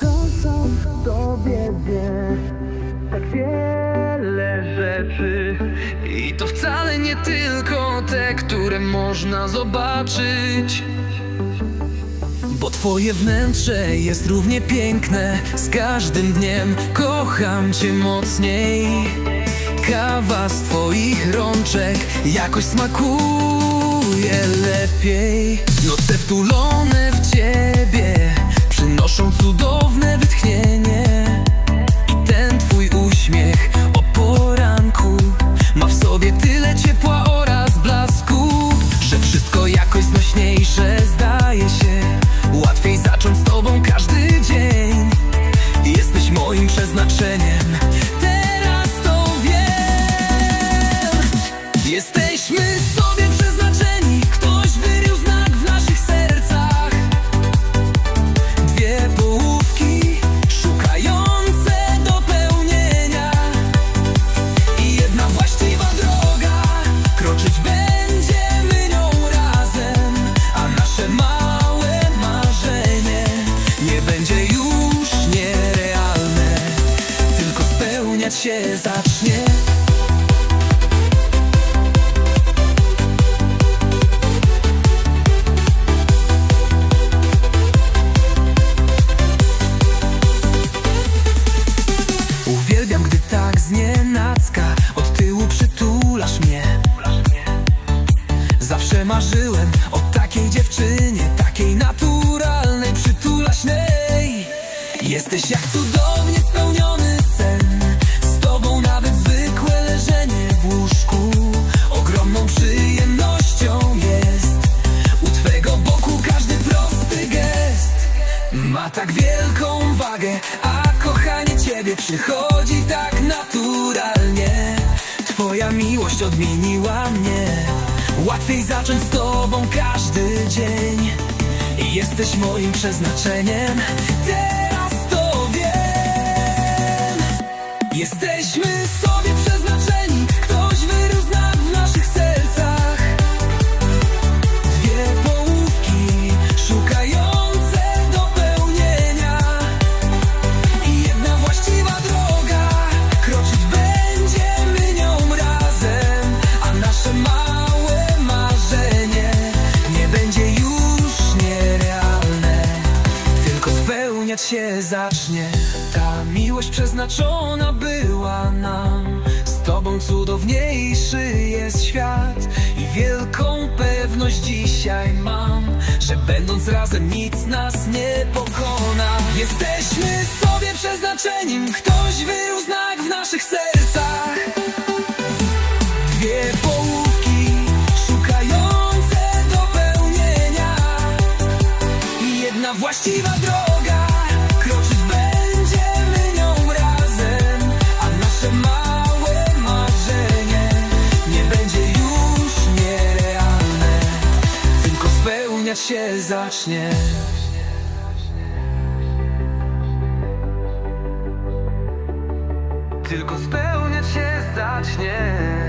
To są w tobie Tak wiele rzeczy. I to wcale nie tylko te, które można zobaczyć. Bo twoje wnętrze jest równie piękne Z każdym dniem. Kocham cię mocniej. Kawa z twoich rączek jakoś smakuje lepiej. Noce wtulone w ciebie się zacznie. Uwielbiam, gdy tak znienacka Od tyłu przytulasz mnie. Zawsze marzyłem o takiej dziewczynie Takiej naturalnej, przytulaśnej. Jesteś jak cudownie ma tak wielką wagę, a kochanie ciebie przychodzi tak naturalnie. Twoja miłość odmieniła mnie. Łatwiej zacząć z tobą każdy dzień. Jesteś moim przeznaczeniem. Teraz to wiem. Jesteśmy sobie zacznie. Ta miłość przeznaczona była nam. Z tobą cudowniejszy jest świat I wielką pewność dzisiaj mam Że będąc razem nic nas nie pokona Jesteśmy sobie przeznaczeniem. Ktoś wyrył znak w naszych sercach. Dwie połówki szukające dopełnienia i jedna właściwa droga spełniać się zacznie Tylko spełniać się zacznie.